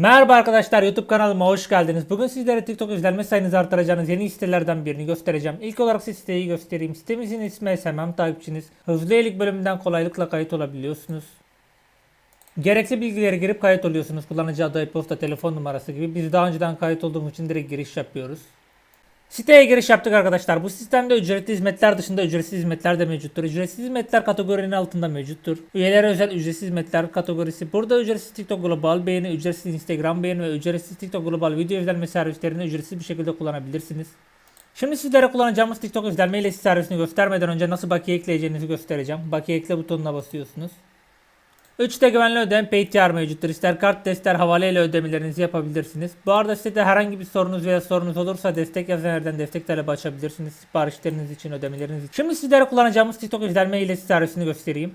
Merhaba arkadaşlar YouTube kanalıma hoş geldiniz. Bugün sizlere TikTok izlenme sayınızı artıracağınız yeni sitelerden birini göstereceğim. İlk olarak size siteyi göstereyim. Sitemizin ismi SMM takipçiniz. Hızlı üyelik bölümünden kolaylıkla kayıt olabiliyorsunuz. Gerekli bilgileri girip kayıt oluyorsunuz. Kullanıcı adı, e-posta, telefon numarası gibi. Biz daha önceden kayıt olduğumuz için direkt giriş yapıyoruz. Siteye giriş yaptık arkadaşlar. Bu sistemde ücretli hizmetler dışında ücretsiz hizmetler de mevcuttur. Ücretsiz hizmetler kategorinin altında mevcuttur. Üyelere özel ücretsiz hizmetler kategorisi. Burada ücretsiz TikTok Global beğeni, ücretsiz Instagram beğeni ve ücretsiz TikTok Global video izlenme servislerini ücretsiz bir şekilde kullanabilirsiniz. Şimdi sizlere kullanacağımız TikTok izlenme ile servisini göstermeden önce nasıl bakiye ekleyeceğinizi göstereceğim. Bakiye ekle butonuna basıyorsunuz. 3'te güvenli ödem Paytr mevcuttur. İster kart ister havale ile ödemelerinizi yapabilirsiniz. Bu arada sitede herhangi bir sorunuz veya sorunuz olursa destek yazan yerden destek talebi açabilirsiniz. Siparişleriniz için ödemeleriniz için. Şimdi sizlere kullanacağımız TikTok izlenme ile servisini göstereyim.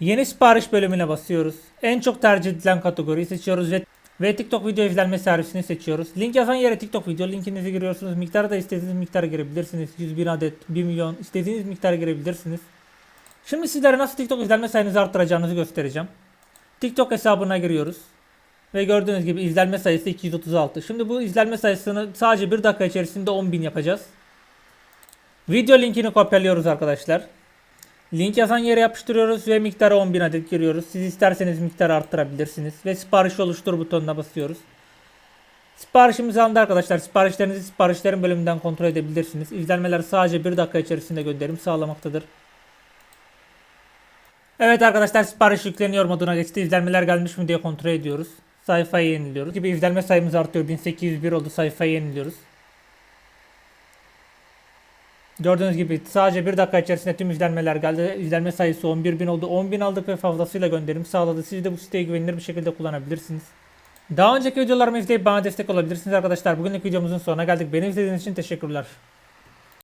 Yeni sipariş bölümüne basıyoruz. En çok tercih edilen kategoriyi seçiyoruz ve ve TikTok video izlenme servisini seçiyoruz. Link yazan yere TikTok video linkinizi giriyorsunuz. Miktarı da istediğiniz miktara girebilirsiniz. 100 bin adet, 1 milyon istediğiniz miktara girebilirsiniz. Şimdi sizlere nasıl TikTok izlenme sayınızı arttıracağınızı göstereceğim. TikTok hesabına giriyoruz. Ve gördüğünüz gibi izlenme sayısı 236. Şimdi bu izlenme sayısını sadece 1 dakika içerisinde 10.000 yapacağız. Video linkini kopyalıyoruz arkadaşlar. Link yazan yere yapıştırıyoruz ve miktarı 10.000 adet giriyoruz. Siz isterseniz miktarı arttırabilirsiniz. Ve sipariş oluştur butonuna basıyoruz. Siparişimiz alındı arkadaşlar. Siparişlerinizi siparişlerin bölümünden kontrol edebilirsiniz. İzlenmeler sadece 1 dakika içerisinde gönderim sağlamaktadır. Evet arkadaşlar sipariş yükleniyor moduna geçti. İzlenmeler gelmiş mi diye kontrol ediyoruz. Sayfayı yeniliyoruz. Gibi izlenme sayımız artıyor. 1801 oldu. Sayfayı yeniliyoruz. Gördüğünüz gibi sadece bir dakika içerisinde tüm izlenmeler geldi. İzlenme sayısı 11.000 oldu. 10.000 aldık ve fazlasıyla gönderim sağladı. Siz de bu siteyi güvenilir bir şekilde kullanabilirsiniz. Daha önceki videolarımı izleyip bana destek olabilirsiniz arkadaşlar. Bugünlük videomuzun sonuna geldik. Beni izlediğiniz için teşekkürler.